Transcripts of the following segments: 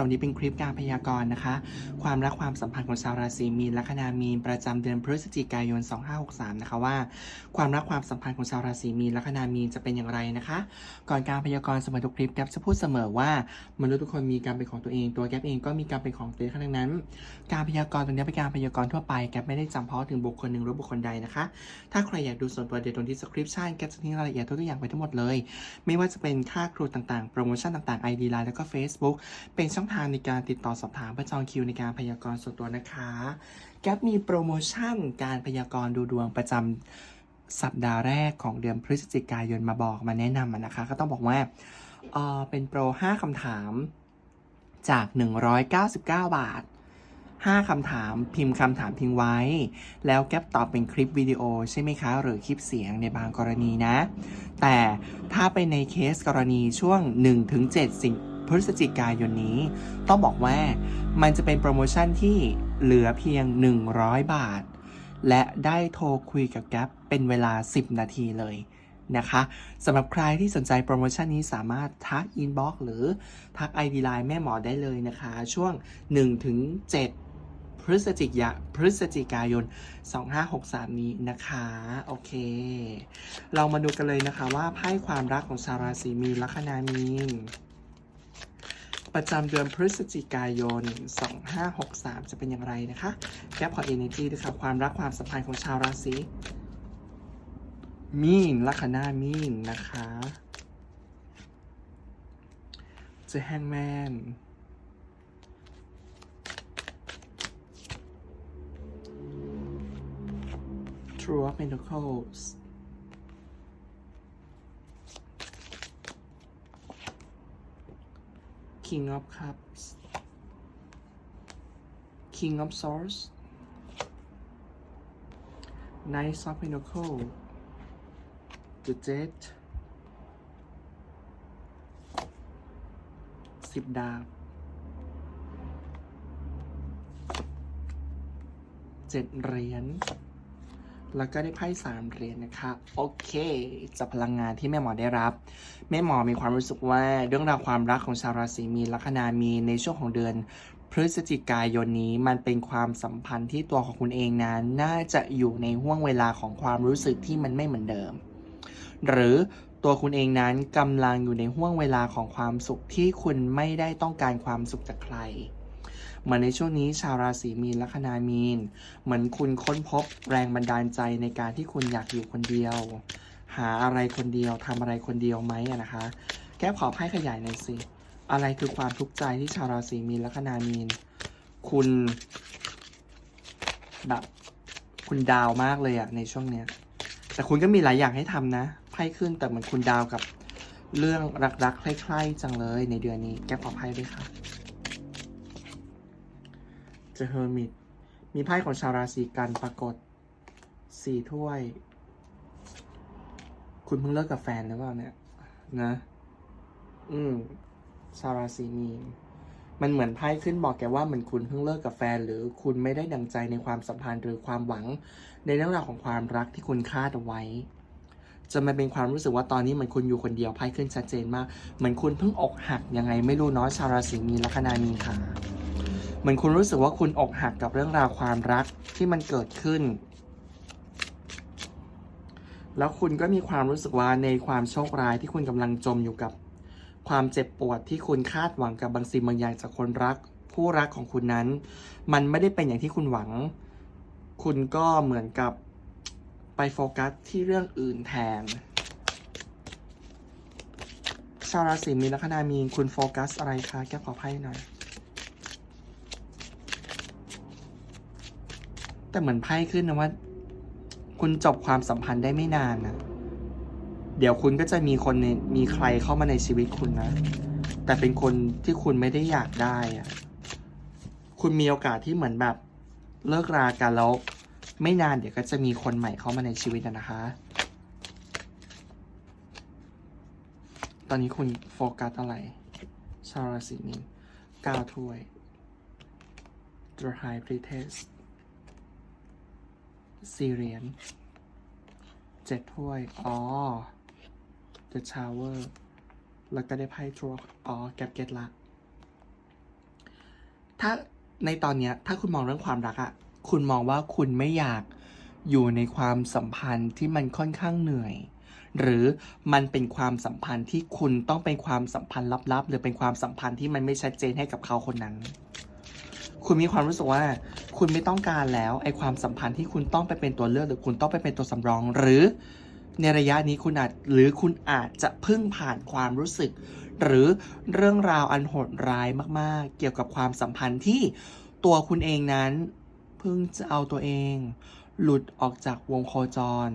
หรับนี้เป็นคลิปการพยากรณ์นะคะ ความรักความสัมพันธ์ของชาวราศีมีนและคณามีนประจำเดือนพฤศจิกายน 2563 นะคะว่า ความรักความสัมพันธ์ของชาวราศีมีนและคณามีนจะเป็นอย่างไรนะคะ ก่อนการพยากรณ์เสมอทุกคลิปแกปจะพูดเสมอว่ามนุษย์ทุกคนมีการเป็นของตัวเอง ตัวแกปเองก็มีการเป็นของตัวเองทั้งนั้น การพยากรณ์ตรงนี้เป็นการพยากรณ์ทั่วไปแกปไม่ได้จำเพาะถึงบุคคลหนึ่งหรือบุคคลใดนะคะ ถ้าใครอยากดูส่วนตัวเดี๋ยวตรงที่ description แกปจะทิ้งรายละเอียดทุกอย่างไปทั้งหมดเลย ไม่ว่าจะเป็นค่าครูต่างๆ โปรโมชั่นต่างๆ ID Line แล้วก็ Facebook เป็นช่องทางในการติดต่อสอบถามเพื่อจองคิวในการพยากรณ์ส่วนตัวนะคะแก๊ปมีโปรโมชั่นการพยากรณ์ดูดวงประจำสัปดาห์แรกของเดือนพฤศจิกายนมาบอกมาแนะนำนะคะ ก็ต้องบอกว่าเออเป็นโปร 5คำถามจาก 199 บาท 5คำถามพิมพ์คำถามทิ้งไว้ แล้วแก๊ปตอบเป็นคลิปวิดีโอใช่ไหมคะ หรือคลิปเสียงในบางกรณีนะ แต่ถ้าเป็นในเคสกรณีช่วง 1-7 สิง พฤศจิกายนนี้ ต้องบอกว่ามันจะเป็นโปรโมชั่นที่เหลือเพียง 100 บาท และได้โทรคุยกับแก๊ปเป็นเวลา 10 นาทีเลยนะคะสำหรับใครที่สนใจโปรโมชั่นนี้สามารถทักอินบ็อกหรือทัก ID Line แม่หมอได้เลยนะคะ ช่วง 1-7 พฤศจิกายพฤศจิกายน 2563 นี้นะคะ โอเค เรามาดูกันเลยนะคะว่าไพ่ความรักของชาวราศีมีนลัคนามีน ประจำเดือนพฤศจิกายน 2563 จะเป็นอย่างไรนะคะแก้พอ energy ด้วยค่ะความรักความสัมพันธ์ของชาวราศีมีนลัคนามีนนะคะจะแฮงแมน True of Pentacles King of Cups King of Swords Knight of Pentacles The Jet สิบดาบเจ็ดเหรียญ แล้วก็ได้ไพ่สามเหรียญนะคะโอเคจากพลังงานที่แม่หมอได้รับ แม่หมอมีความรู้สึกว่าเรื่องราวความรักของชาวราศีมีนลัคนามีในช่วงของเดือนพฤศจิกายนนี้มันเป็นความสัมพันธ์ที่ตัวของคุณเองนั้น น่าจะอยู่ในห่วงเวลาของความรู้สึกที่มันไม่เหมือนเดิม หรือตัวคุณเองนั้นกำลังอยู่ในห่วงเวลาของความสุขที่คุณไม่ได้ต้องการความสุขจากใคร เหมือนในช่วงนี้ชาวราศีมีนละคนามีน เหมือนคุณค้นพบแรงบันดาลใจในการที่คุณอยากอยู่คนเดียว หาอะไรคนเดียวทำอะไรคนเดียวไหมอะนะคะ แก้ขอไพ่ขยายหน่อยสิอะไรคือความทุกข์ใจที่ชาวราศีมีนละคนามีน คุณแบบคุณดาวมากเลยอะในช่วงเนี้ย แต่คุณก็มีหลายอย่างให้ทำนะไพ่ขึ้นแต่เหมือนคุณดาวกับเรื่องรักๆใคล้ๆจังเลยในเดือนนี้แก้ขอไพ่ด้วยค่ะ The Hermit มีไพ่ของชาวราศีกันปรากฏสี่ถ้วย คุณเพิ่งเลิกกับแฟนหรือเปล่าเนี่ย นะ อืมชาวราศีมีนมันเหมือนไพ่ขึ้นบอกแกว่าเหมือนคุณเพิ่งเลิกกับแฟน หรือคุณไม่ได้ดังใจในความสัมพันธ์หรือความหวัง ในเรื่องราวของความรักที่คุณคาดเอาไว้จะมาเป็นความรู้สึกว่าตอนนี้เหมือนคุณอยู่คนเดียวไพ่ขึ้นชัดเจนมาก เหมือนคุณเพิ่งอกหักยังไงไม่รู้เนาะชาวราศีมีนลัคนามีนค่ะ เหมือนคุณรู้สึกว่าคุณอกหักกับเรื่องราวความรักที่มันเกิดขึ้น แล้วคุณก็มีความรู้สึกว่าในความโชคร้ายที่คุณกำลังจมอยู่กับความเจ็บปวดที่คุณคาดหวังกับบางสิ่งบางอย่างจากคนรัก ผู้รักของคุณนั้น มันไม่ได้เป็นอย่างที่คุณหวัง คุณก็เหมือนกับไปโฟกัสที่เรื่องอื่นแทนชาวราศีมีนลัคนามีนคุณโฟกัสอะไรคะ แก้ขอไพ่หน่อย แต่เหมือนไพ่ขึ้นนะว่า คุณจบความสัมพันธ์ได้ไม่นานนะเดี๋ยวคุณก็จะมีคนมีใครเข้ามาในชีวิตคุณนะ แต่เป็นคนที่คุณไม่ได้อยากได้อะคุณมีโอกาสที่เหมือนแบบเลิกรากันแล้ว ไม่นานเดี๋ยวก็จะมีคนใหม่เข้ามาในชีวิตนะคะ ตอนนี้คุณโฟกัสอะไร ชาวราศีมีนก้าวถ้วย The High Priestess สี่เหรียญเจ็ดถ้วย อ๋อ The Tower แล้วก็ได้ไพ่ทรัวอ๋อ แกปเก็ตละ ถ้าในตอนเนี้ย ถ้าคุณมองเรื่องความรักอะคุณมองว่าคุณไม่อยากอยู่ในความสัมพันธ์ที่มันค่อนข้างเหนื่อย หรือมันเป็นความสัมพันธ์ที่คุณต้องเป็นความสัมพันธ์ลับๆ หรือเป็นความสัมพันธ์ที่มันไม่ชัดเจนให้กับเขาคนนั้น คุณมีความรู้สึกว่า คุณไม่ต้องการแล้วไอความสัมพันธ์ที่คุณต้องไปเป็นตัวเลือกหรือคุณต้องไปเป็นตัวสำรอง หรือในระยะนี้คุณอาจหรือคุณอาจจะเพิ่งผ่านความรู้สึก หรือเรื่องราวอันโหดร้ายมากๆ เกี่ยวกับความสัมพันธ์ที่ตัวคุณเองนั้น เพิ่งจะเอาตัวเอง หลุดออกจากวงโคจร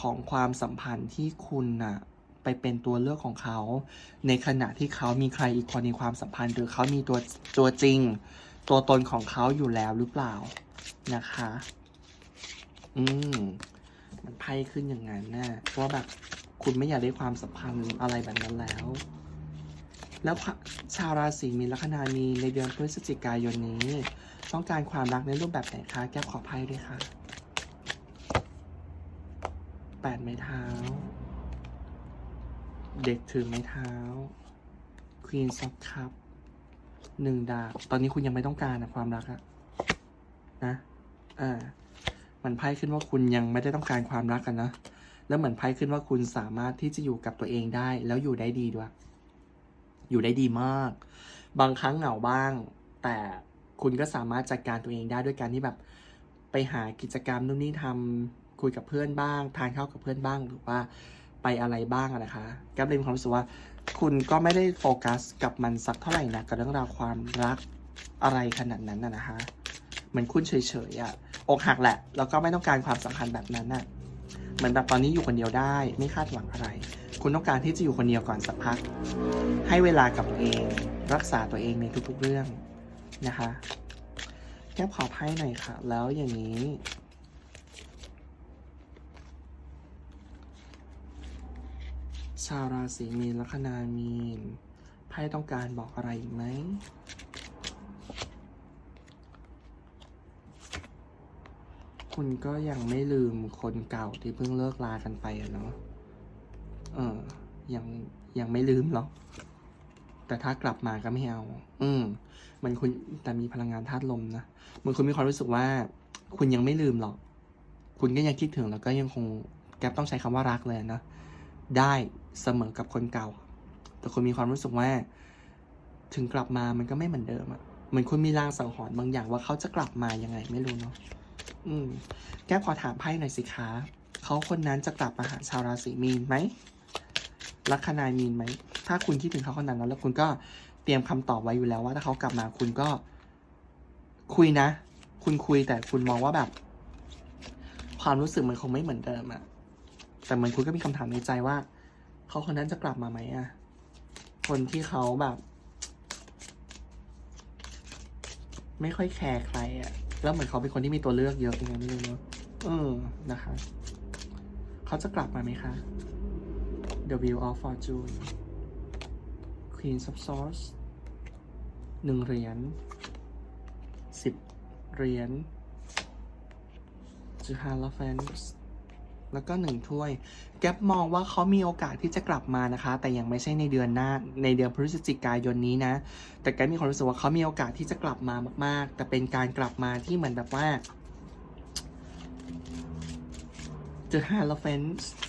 ของความสัมพันธ์ที่คุณน่ะไปเป็นตัวเลือกของเขา ในขณะที่เขามีใครอีกคนในความสัมพันธ์ หรือเขามีตัวตัวจริง ตัวตนของเขาอยู่แล้วหรือเปล่านะคะ อืม มันไพ่ขึ้นอย่างนั้นนะว่าแบบคุณไม่อยากได้ความสัมพันธ์อะไรแบบนั้นแล้ว แล้วชาวราศีมีนลัคนามีในเดือนพฤศจิกายนนี้ ต้องการความรักในรูปแบบไหนคะแก้ขอไพ่ด้วยค่ะแปดไม้เท้า เด็กถือไม้เท้า Queen of Cup หนึ่งดาบ ตอนนี้คุณยังไม่ต้องการนะความรักอะนะอ่ามันไพ่ขึ้นว่าคุณยังไม่ได้ต้องการความรักกันนะ แล้วเหมือนไพ่ขึ้นว่าคุณสามารถที่จะอยู่กับตัวเองได้ แล้วอยู่ได้ดีด้วย อยู่ได้ดีมาก บางครั้งเหงาบ้าง แต่คุณก็สามารถจัดการตัวเองได้ด้วยการที่แบบ ไปหากิจกรรมนู่นนี่ทำคุยกับเพื่อนบ้าง ทานข้าวกับเพื่อนบ้างหรือว่าไปอะไรบ้างนะคะ แก็เลยมีความรู้สึกว่า คุณก็ไม่ได้โฟกัสกับมันสักเท่าไหร่นะกับเรื่องราวความรักอะไรขนาดนั้นนะนะคะเหมือนคุณเฉยๆอะอกหักแหละ แล้วก็ไม่ต้องการความสัมพันธ์แบบนั้นน่ะเหมือนแบบตอนนี้อยู่คนเดียวได้ไม่คาดหวังอะไร คุณต้องการที่จะอยู่คนเดียวก่อนสักพัก ให้เวลากับตัวเอง รักษาตัวเองในทุกๆเรื่องนะคะแก้ขอไพ่หน่อยค่ะ แล้วอย่างนี้ ชาวราศีมีนลัคนามีนไพ่ต้องการบอกอะไรอีกไหมคุณก็ยังไม่ลืมคนเก่าที่เพิ่งเลิกลากันไปอะเนาะ เออ ยังยังไม่ลืมหรอก แต่ถ้ากลับมาก็ไม่เอา อืม มันคุณแต่มีพลังงานธาตุลมนะ มันคุณมีความรู้สึกว่า คุณยังไม่ลืมหรอก คุณก็ยังคิดถึงแล้วก็ยังคง แกปต้องใช้คำว่ารักเลยนะ ได้เสมอกับคนเก่า แต่คุณมีความรู้สึกว่า ถึงกลับมามันก็ไม่เหมือนเดิมอะเหมือนคุณมีลางสังหรณ์บางอย่างว่าเขาจะกลับมายังไงไม่รู้เนาะอืม แก้ขอถามไพ่หน่อยสิคะเขาคนนั้นจะกลับมาหาชาวราศีมีนไหมลัคนายมีนไหม ถ้าคุณคิดถึงเขาคนนั้นแล้วแล้วคุณก็เตรียมคำตอบไว้อยู่แล้วว่าถ้าเขากลับมาคุณก็ คุยนะ คุณคุยแต่คุณมองว่าแบบ ความรู้สึกมันคงไม่เหมือนเดิมอะ แต่เหมือนคุณก็มีคำถามในใจว่าเขาคนนั้นจะกลับมาไหมอะคนที่เขาแบบ ไม่ค่อยแคร์ใครอะแล้วเหมือนเขาเป็นคนที่มีตัวเลือกเยอะยังไงไม่รู้เนอะเออนะคะ เขาจะกลับมาไหมคะ The Wheel of Fortune Queen of Swords หนึ่งเหรียญสิบเหรียญจูฮาลาเฟนส์ แล้วก็หนึ่งถ้วย แก๊ปมองว่าเขามีโอกาสที่จะกลับมานะคะ แต่ยังไม่ใช่ในเดือนหน้า ในเดือนพฤศจิกายนนี้นะ แต่แก๊ปมีความรู้สึกว่าเขามีโอกาสที่จะกลับมามาก ๆ แต่เป็นการกลับมาที่เหมือนแบบว่า The h a l o p h a n t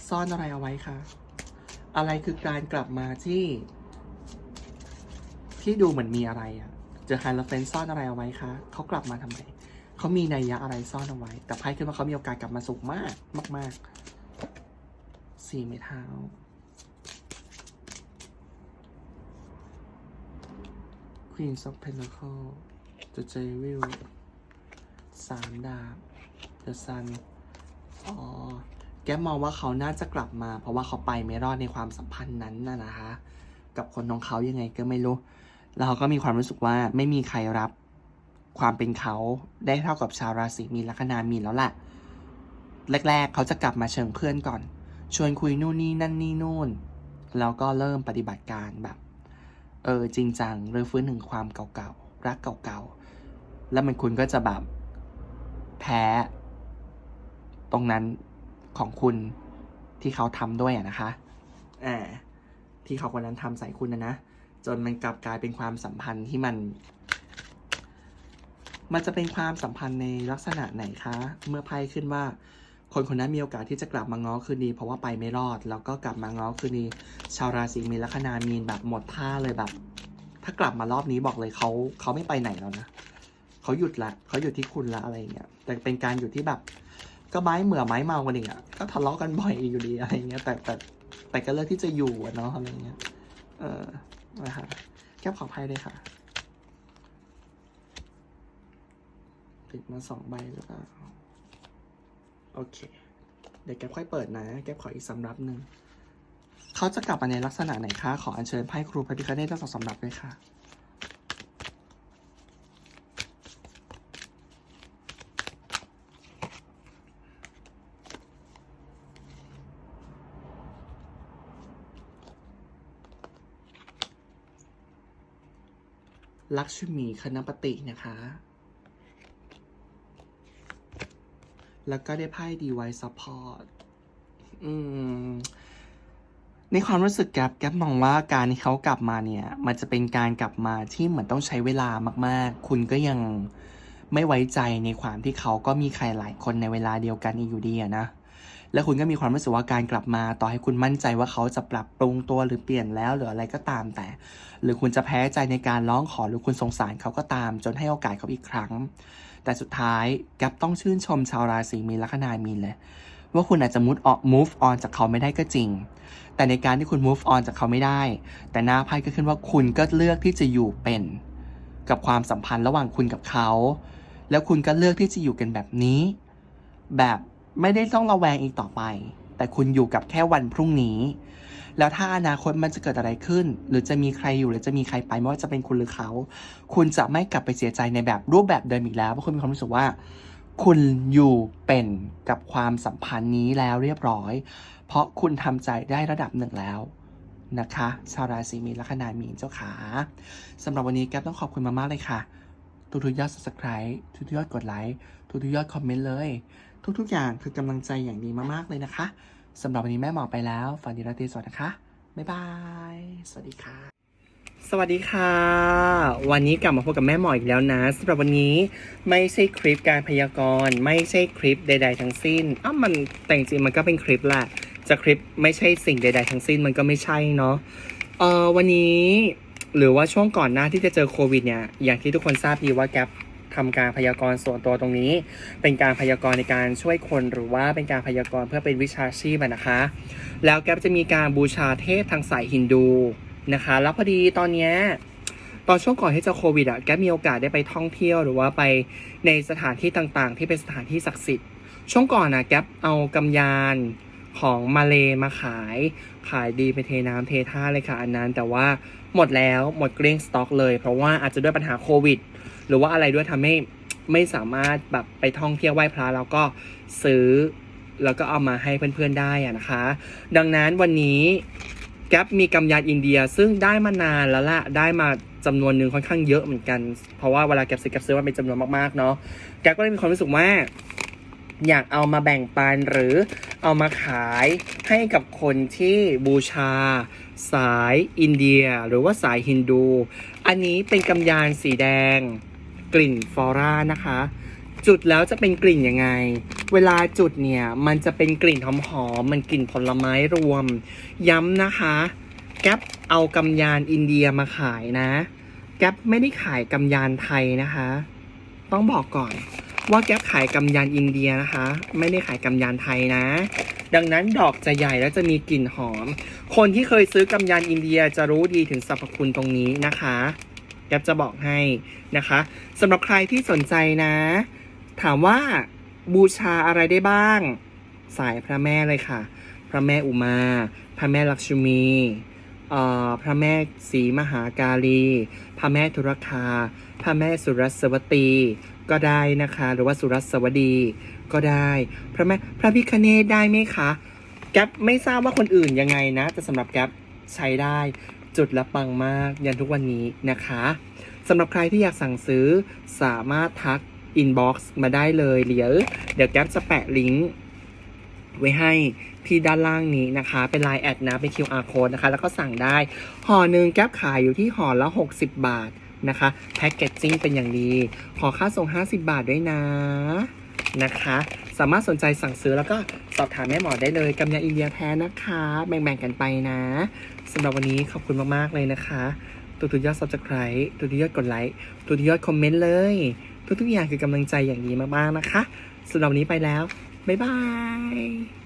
ซ่อนอะไรเอาไว้คะ อะไรคือการกลับมาที่ ที่ดูเหมือนมีอะไรอะ The h a l o p h a n t ซ่อนอะไรเอาไว้คะเขากลับมาทำไม เขามีนัยยะอะไรซ่อนเอาไว้ แต่ไพ่ขึ้นว่าเขามีโอกาสกลับมาสูงมากมากๆสี่ไม้เท้า Queen of Pentacle The Devil สามดาบ The Sun อ๋อแกมองว่าเขาน่าจะกลับมา เพราะว่าเขาไปไม่รอดในความสัมพันธ์นั้นน่ะนะคะ กับคนของเขายังไงก็ไม่รู้ แล้วเขาก็มีความรู้สึกว่าไม่มีใครรับ ความเป็นเขาได้เท่ากับชาวราศีมีนลัคนามีนแล้วแหละแรก ๆ เขาจะกลับมาเชิงเพื่อนก่อน ชวนคุยนู่นนี่นั่นนี่นู่น แล้วก็เริ่มปฏิบัติการแบบเออจริงจังเรือฟื้นถึงความเก่าๆรักเก่าๆแล้วมันคุณก็จะแบบแพ้ ตรงนั้นของคุณที่เขาทำด้วยอะนะคะอ่าที่เขาคนนั้นทำใส่คุณนะนะจนมันกลับกลายเป็นความสัมพันธ์ที่มัน มันจะเป็นความสัมพันธ์ในลักษณะไหนคะ เมื่อไพ่ขึ้นว่า คนคนนั้นมีโอกาสที่จะกลับมาง้อคืนดีเพราะว่าไปไม่รอด แล้วก็กลับมาง้อคืนดี ชาวราศีมีนลัคนามีนแบบหมดท่าเลยแบบ ถ้ากลับมารอบนี้บอกเลยเขาเขาไม่ไปไหนแล้วนะเขาหยุดละเขาหยุดที่คุณละอะไรอย่างเงี้ยแต่เป็นการหยุดที่แบบ ก็ไม้เหมื่อไม้เมากันเองอะก็ทะเลาะกันบ่อยอยู่ดีอะไรเงี้ยแต่แต่แต่ก็เลือกที่จะอยู่เนาะอะไรเงี้ยเออนะคะแก้ขอไพ่ด้วยค่ะ ติดมาสองใบหรือเปล่าโอเค เดี๋ยวแก๊ปค่อยเปิดนะ แก๊ปขออีกสำรับหนึ่ง เขาจะกลับมาในลักษณะไหนคะ ขออัญเชิญไพ่ครูพระพิคเนตทั้งสองสำรับด้วยค่ะ ลักษมีคณปฏินะคะ แล้วก็ได้ไพ่ดีไวซัพพอร์ตอืมในความรู้สึกแกปแกปมองว่าการที่เขากลับมาเนี่ย มันจะเป็นการกลับมาที่เหมือนต้องใช้เวลามาก ๆ คุณก็ยังไม่ไว้ใจในความที่เขาก็มีใครหลายคนในเวลาเดียวกันอีกอยู่ดีอะนะ แล้วคุณก็มีความรู้สึกว่าการกลับมา ต่อให้คุณมั่นใจว่าเขาจะปรับปรุงตัวหรือเปลี่ยนแล้วหรืออะไรก็ตามแต่ หรือคุณจะแพ้ใจในการร้องขอหรือคุณสงสารเขาก็ตาม จนให้โอกาสเขาอีกครั้ง แต่สุดท้ายแกปต้องชื่นชมชาวราศีมีนละคนามีนเลยว่าคุณอาจจะ move on move on จากเขาไม่ได้ก็จริง แต่ในการที่คุณ move on จากเขาไม่ได้ แต่หน้าไพ่ก็ขึ้นว่าคุณก็เลือกที่จะอยู่เป็น กับความสัมพันธ์ระหว่างคุณกับเขา แล้วคุณก็เลือกที่จะอยู่กันแบบนี้ แบบ ไม่ได้ต้องระแวงอีกต่อไป แต่คุณอยู่กับแค่วันพรุ่งนี้ แล้วถ้าอนาคตมันจะเกิดอะไรขึ้น หรือจะมีใครอยู่หรือจะมีใครไปไม่ว่าจะเป็นคุณหรือเขา คุณจะไม่กลับไปเสียใจในแบบรูปแบบเดิมอีกแล้วเพราะคุณมีความรู้สึกว่า คุณอยู่เป็นกับความสัมพันธ์นี้แล้วเรียบร้อย เพราะคุณทำใจได้ระดับหนึ่งแล้วนะคะชาวราศีมีนและคนามีนเจ้าขาสำหรับวันนี้แก๊ปต้องขอบคุณมากๆเลยค่ะ ทุกๆยอด subscribe ทุกๆยอดกดไลค์ทุกๆยอดคอมเมนต์เลย ทุกๆ อย่างคือกำลังใจอย่างดีมากๆเลยนะคะสำหรับวันนี้แม่หมอไปแล้วฝันดีราตรีสวัสดิ์นะคะ บ๊ายบาย สวัสดีค่ะ สวัสดีค่ะ วันนี้กลับมาพบกับแม่หมออีกแล้วนะสำหรับวันนี้ไม่ใช่คลิปการพยากรณ์ ไม่ใช่คลิปใด ๆ ทั้งสิ้นอ้าวมันแต่จริงมันก็เป็นคลิปแหละจะคลิปไม่ใช่สิ่งใด ๆ ทั้งสิ้นมันก็ไม่ใช่เนาะเออวันนี้หรือว่าช่วงก่อนหน้าที่จะเจอโควิดเนี่ยอย่างที่ทุกคนทราบดีว่าแกป ทำการพยากรณ์ส่วนตัวตรงนี้ เป็นการพยากรณ์ในการช่วยคนหรือว่าเป็นการพยากรณ์เพื่อเป็นวิชาชีพนะคะ แล้วแกจะมีการบูชาเทพทางสายฮินดูนะคะ แล้วพอดีตอนเนี้ยตอนช่วงก่อนที่จะโควิดอะแกมีโอกาสได้ไปท่องเที่ยวหรือว่าไปในสถานที่ต่างๆ ที่เป็นสถานที่ศักดิ์สิทธิ์ ช่วงก่อนนะแกเอากำยานของมาเลมาขาย ขายดีไปเทน้ำเทท่าเลยค่ะอันนั้น แต่ว่าหมดแล้วหมดเกลี้ยงสต็อกเลย เพราะว่าอาจจะด้วยปัญหาโควิด หรือว่าอะไรด้วยทำให้ไม่สามารถแบบไปท่องเที่ยวไหว้พระแล้วก็ซื้อ แล้วก็เอามาให้เพื่อนๆได้อะนะคะ ดังนั้นวันนี้แก๊ปมีกำยานอินเดียซึ่งได้มานานแล้วล่ะได้มาจำนวนหนึ่งค่อนข้างเยอะเหมือนกัน เพราะว่าเวลาแก๊ปซื้อแก๊ปซื้อมาเป็นจำนวนมากๆเนาะแก๊ปก็เลยมีความรู้สึกว่าอยากเอามาแบ่งปันหรือเอามาขายให้กับคนที่บูชา สายอินเดีย หรือว่าสายฮินดู อันนี้เป็นกำยานสีแดง กลิ่นฟลอรานะคะ จุดแล้วจะเป็นกลิ่นยังไง เวลาจุดเนี่ย มันจะเป็นกลิ่นหอมๆมันกลิ่นผลไม้รวม ย้ำนะคะ แก๊ปเอากำยานอินเดียมาขายนะ แก๊ปไม่ได้ขายกำยานไทยนะคะ ต้องบอกก่อนว่าแก๊ปขายกำยานอินเดียนะคะ ไม่ได้ขายกำยานไทยนะ ดังนั้นดอกจะใหญ่และจะมีกลิ่นหอม คนที่เคยซื้อกำยานอินเดียจะรู้ดีถึงสรรพคุณตรงนี้นะคะ แก๊ปจะบอกให้นะคะสำหรับใครที่สนใจนะ ถามว่าบูชาอะไรได้บ้าง สายพระแม่เลยค่ะ พระแม่อุมา พระแม่ลักษมีเอ่อพระแม่ศรีมหากาลีพระแม่ธุรคา พระแม่สุรสวตี ก็ได้นะคะ หรือว่าสุรสวดี ก็ได้ พระแม่พระพิคเนตได้ไหมคะ แก๊ปไม่ทราบว่าคนอื่นยังไงนะ แต่สำหรับแก๊ปใช้ได้ จุดละปังมากยันทุกวันนี้นะคะสำหรับใครที่อยากสั่งซื้อสามารถทักอินบ็อกซ์มาได้เลยเดี๋ยวเดี๋ยวแก๊ปจะแปะลิงก์ไว้ให้ที่ด้านล่างนี้นะคะ เป็น Line แอดนะ เป็น QR code นะคะ แล้วก็สั่งได้ ห่อหนึ่งแก๊ปขายอยู่ที่ห่อละ 60 บาทนะคะ แพ็กเกจจิ้งเป็นอย่างดี ขอค่าส่ง 50 บาทด้วยนะ นะคะ สามารถสนใจสั่งซื้อแล้วก็สอบถามแม่หมอได้เลยกำยาอินเดียแท้นะคะ แบ่งๆกันไปนะสำหรับวันนี้ขอบคุณมากๆเลยนะคะตัวทุกยอด subscribe ตัวทุกยอดกดไลค์ตัวทุกยอดคอมเมนต์เลย ทุกๆอย่างคือกำลังใจอย่างดีมากๆนะคะสำหรับวันนี้ไปแล้ว บ๊ายบาย